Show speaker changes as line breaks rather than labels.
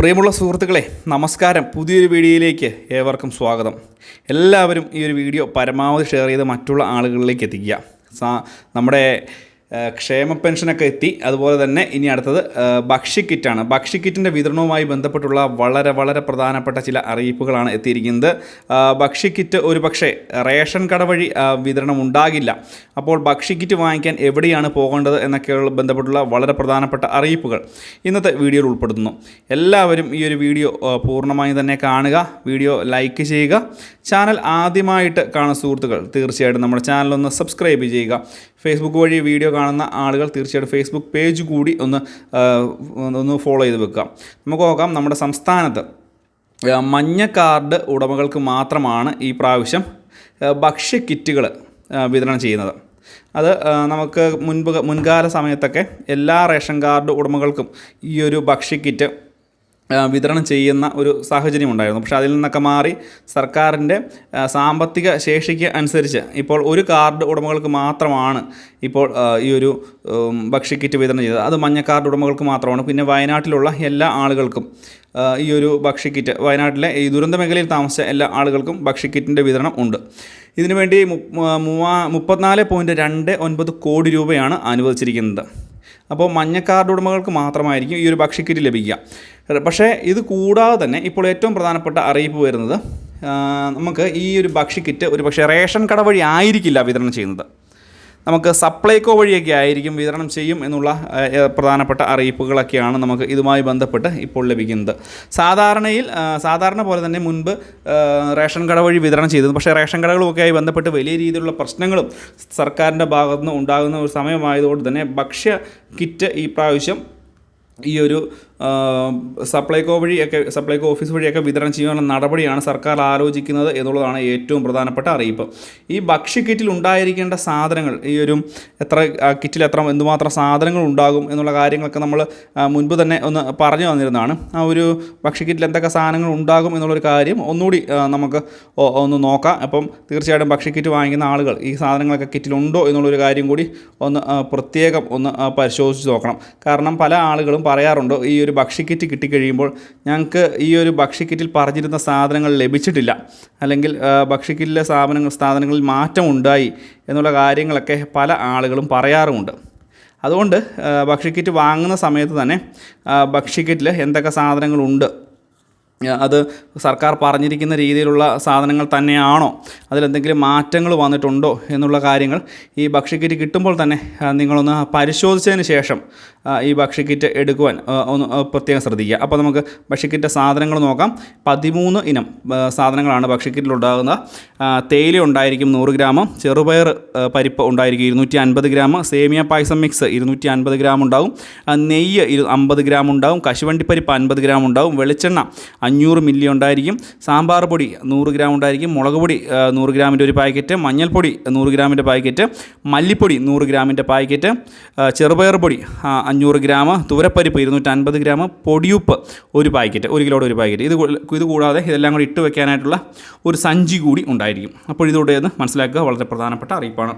പ്രിയമുള്ള സുഹൃത്തുക്കളെ നമസ്കാരം. പുതിയൊരു വീഡിയോയിലേക്ക് ഏവർക്കും സ്വാഗതം. എല്ലാവരും ഈ ഒരു വീഡിയോ പരമാവധി ഷെയർ ചെയ്ത് മറ്റുള്ള ആളുകളിലേക്ക് എത്തിക്കുക. നമ്മുടെ ക്ഷേമ പെൻഷനൊക്കെ എത്തി. അതുപോലെ തന്നെ ഇനി അടുത്തത് ഭക്ഷ്യക്കിറ്റാണ് ഭക്ഷ്യക്കിറ്റിന്റെ വിതരണവുമായി ബന്ധപ്പെട്ടുള്ള വളരെ വളരെ പ്രധാനപ്പെട്ട ചില അറിയിപ്പുകളാണ് എത്തിയിരിക്കുന്നത്. ഭക്ഷ്യക്കിറ്റ് ഒരു പക്ഷേ റേഷൻ കട വഴി വിതരണം ഉണ്ടാകില്ല. അപ്പോൾ ഭക്ഷ്യക്കിറ്റ് വാങ്ങിക്കാൻ എവിടെയാണ് പോകേണ്ടത് എന്നൊക്കെയുള്ള ബന്ധപ്പെട്ടുള്ള വളരെ പ്രധാനപ്പെട്ട അറിയിപ്പുകൾ ഇന്നത്തെ വീഡിയോയിൽ ഉൾപ്പെടുത്തുന്നു. എല്ലാവരും ഈ ഒരു വീഡിയോ പൂർണമായും തന്നെ കാണുക വീഡിയോ ലൈക്ക് ചെയ്യുക. ചാനൽ ആദ്യമായിട്ട് കാണുന്ന സുഹൃത്തുക്കൾ തീർച്ചയായിട്ടും നമ്മുടെ ചാനലൊന്ന് സബ്സ്ക്രൈബ് ചെയ്യുക. ഫേസ്ബുക്ക് വഴി വീഡിയോ കാണുന്ന ആളുകൾ തീർച്ചയായിട്ടും ഫേസ്ബുക്ക് പേജ് കൂടി ഒന്ന് ഒന്ന് ഫോളോ ചെയ്ത് വെക്കുക. നമുക്ക് നോക്കാം നമ്മുടെ സംസ്ഥാനത്ത് മഞ്ഞ കാർഡ് ഉടമകൾക്ക് മാത്രമാണ് ഈ പ്രാവശ്യം ഭക്ഷ്യ കിറ്റുകൾ വിതരണം ചെയ്യുന്നത്. അത് നമുക്ക് മുൻപ് മുൻകാല സമയത്തൊക്കെ എല്ലാ റേഷൻ കാർഡ് ഉടമകൾക്കും ഈ ഒരു ഭക്ഷ്യ കിറ്റ് വിതരണം ചെയ്യുന്ന ഒരു സാഹചര്യം ഉണ്ടായിരുന്നു. പക്ഷേ അതിൽ നിന്നൊക്കെ മാറി സർക്കാരിന്റെ സാമ്പത്തിക ശേഷിക്ക് അനുസരിച്ച് ഇപ്പോൾ ഒരു കാർഡ് ഉടമകൾക്ക് മാത്രമാണ് ഇപ്പോൾ ഈ ഒരു ഭക്ഷ്യക്കിറ്റ് വിതരണം ചെയ്തത്. അത് മഞ്ഞ കാർഡ് ഉടമകൾക്ക് മാത്രമാണ്. പിന്നെ വയനാട്ടിലുള്ള എല്ലാ ആളുകൾക്കും ഈ ഒരു ഭക്ഷ്യക്കിറ്റ് വയനാട്ടിലെ ഈ ദുരന്ത മേഖലയിൽ താമസിച്ച എല്ലാ ആളുകൾക്കും ഭക്ഷ്യക്കിറ്റിന്റെ വിതരണം ഉണ്ട്. ഇതിനുവേണ്ടി മുപ്പത്തിനാല് പോയിന്റ് രണ്ട് ഒൻപത് കോടി രൂപയാണ് അനുവദിച്ചിരിക്കുന്നത്. അപ്പോൾ മഞ്ഞ കാർഡ് ഉടമകൾക്ക് മാത്രമായിരിക്കും ഈ ഒരു ഭക്ഷ്യക്കിറ്റ് ലഭിക്കുക. പക്ഷേ ഇത് കൂടാതെ തന്നെ ഇപ്പോൾ ഏറ്റവും പ്രധാനപ്പെട്ട അറിയിപ്പ് വരുന്നത് നമുക്ക് ഈ ഒരു ഭക്ഷ്യക്കിറ്റ് ഒരു പക്ഷേ റേഷൻ കട വഴി ആയിരിക്കില്ല വിതരണം ചെയ്യുന്നത്. നമുക്ക് സപ്ലൈകോ വഴിയൊക്കെ ആയിരിക്കും വിതരണം ചെയ്യും എന്നുള്ള പ്രധാനപ്പെട്ട അറിയിപ്പുകളൊക്കെയാണ് നമുക്ക് ഇതുമായി ബന്ധപ്പെട്ട് ഇപ്പോൾ ലഭിക്കുന്നത്. സാധാരണയിൽ സാധാരണ പോലെ തന്നെ മുൻപ് റേഷൻ കട വഴി വിതരണം ചെയ്തത് പക്ഷേ റേഷൻ കടകളുമൊക്കെയായി ബന്ധപ്പെട്ട് വലിയ രീതിയിലുള്ള പ്രശ്നങ്ങളും സർക്കാരിന്റെ ഭാഗത്തുനിന്ന് ഉണ്ടാകുന്ന ഒരു സമയമായതുകൊണ്ട് തന്നെ ഭക്ഷ്യ കിറ്റ് ഈ പ്രാവശ്യം ഈ ഒരു സപ്ലൈകോ വഴിയൊക്കെ സപ്ലൈകോ ഓഫീസ് വഴിയൊക്കെ വിതരണം ചെയ്യാനുള്ള നടപടിയാണ് സർക്കാർ ആലോചിക്കുന്നത് എന്നുള്ളതാണ് ഏറ്റവും പ്രധാനപ്പെട്ട അറിയിപ്പ്. ഈ ഭക്ഷ്യ കിറ്റിൽ ഉണ്ടായിരിക്കേണ്ട സാധനങ്ങൾ ഈ ഒരു എത്ര കിറ്റിൽ എത്ര എന്തുമാത്രം സാധനങ്ങൾ ഉണ്ടാകും എന്നുള്ള കാര്യങ്ങളൊക്കെ നമ്മൾ മുൻപ് തന്നെ ഒന്ന് പറഞ്ഞു തന്നിരുന്നതാണ്. ആ ഒരു ഭക്ഷ്യ കിറ്റിൽ എന്തൊക്കെ സാധനങ്ങൾ ഉണ്ടാകും എന്നുള്ളൊരു കാര്യം ഒന്നുകൂടി നമുക്ക് ഒന്ന് നോക്കാം. അപ്പം തീർച്ചയായിട്ടും ഭക്ഷ്യ കിറ്റ് വാങ്ങിക്കുന്ന ആളുകൾ ഈ സാധനങ്ങളൊക്കെ കിറ്റിലുണ്ടോ എന്നുള്ളൊരു കാര്യം കൂടി ഒന്ന് പ്രത്യേകം ഒന്ന് പരിശോധിച്ച് നോക്കണം. കാരണം പല ആളുകളും പറയാറുണ്ട് ഈ ഒരു ഭക്ഷ്യക്കിറ്റ് കിട്ടിക്കഴിയുമ്പോൾ ഞങ്ങൾക്ക് ഈ ഒരു ഭക്ഷ്യക്കിറ്റിൽ പറഞ്ഞിരുന്ന സാധനങ്ങൾ ലഭിച്ചിട്ടില്ല. അല്ലെങ്കിൽ ഭക്ഷ്യക്കിറ്റിലെ സ്ഥാപനങ്ങൾ സ്ഥാപനങ്ങളിൽ മാറ്റമുണ്ടായി എന്നുള്ള കാര്യങ്ങളൊക്കെ പല ആളുകളും പറയാറുമുണ്ട്. അതുകൊണ്ട് ഭക്ഷ്യക്കിറ്റ് വാങ്ങുന്ന സമയത്ത് തന്നെ ഭക്ഷ്യക്കിറ്റിൽ എന്തൊക്കെ സാധനങ്ങളുണ്ട് അത് സർക്കാർ പറഞ്ഞിരിക്കുന്ന രീതിയിലുള്ള സാധനങ്ങൾ തന്നെയാണോ? അതിലെന്തെങ്കിലും മാറ്റങ്ങൾ വന്നിട്ടുണ്ടോ എന്നുള്ള കാര്യങ്ങൾ ഈ ഭക്ഷ്യക്കിറ്റ് കിട്ടുമ്പോൾ തന്നെ നിങ്ങളൊന്ന് പരിശോധിച്ചതിന് ശേഷം ഈ ഭക്ഷ്യക്കിറ്റ് എടുക്കുവാൻ ഒന്ന് പ്രത്യേകം ശ്രദ്ധിക്കുക. അപ്പോൾ നമുക്ക് ഭക്ഷ്യക്കിറ്റ് സാധനങ്ങൾ നോക്കാം. പതിമൂന്ന് ഇനം സാധനങ്ങളാണ് ഭക്ഷ്യക്കിറ്റിലുണ്ടാകുന്നത് തേയില ഉണ്ടായിരിക്കും നൂറ് ഗ്രാം ചെറുപയർ പരിപ്പ് ഉണ്ടായിരിക്കും ഇരുന്നൂറ്റി അൻപത് ഗ്രാം സേമിയ പായസം മിക്സ് ഇരുന്നൂറ്റി അൻപത് ഗ്രാം ഉണ്ടാവും നെയ്യ് ഇരു അമ്പത് ഗ്രാം ഉണ്ടാവും. കശുവണ്ടിപ്പരിപ്പ് അൻപത് ഗ്രാം ഉണ്ടാവും. വെളിച്ചെണ്ണ അഞ്ഞൂറ് മില്ലി ഉണ്ടായിരിക്കും. സാമ്പാർ പൊടി നൂറ് ഗ്രാം ഉണ്ടായിരിക്കും. മുളക് പൊടി നൂറ് ഗ്രാമിന്റെ ഒരു പാക്കറ്റ്. മഞ്ഞൾപ്പൊടി നൂറ് ഗ്രാമിന്റെ പാക്കറ്റ്. മല്ലിപ്പൊടി നൂറ് ഗ്രാമിന്റെ പാക്കറ്റ്. ചെറുപയർ പൊടി അഞ്ഞൂറ് ഗ്രാം. തുവരപ്പരിപ്പ് ഇരുന്നൂറ്റൻപത് ഗ്രാം. പൊടിയുപ്പ് ഒരു പാക്കറ്റ് ഒരു കിലോയുടെ ഒരു പാക്കറ്റ്. ഇത് ഇത് കൂടാതെ ഇതെല്ലാം കൂടി ഇട്ട് വെക്കാനായിട്ടുള്ള ഒരു സഞ്ചി കൂടി ഉണ്ടായിരിക്കും. അപ്പോൾ ഇതോടെ മനസ്സിലാക്കുക. വളരെ പ്രധാനപ്പെട്ട അറിയിപ്പാണ്.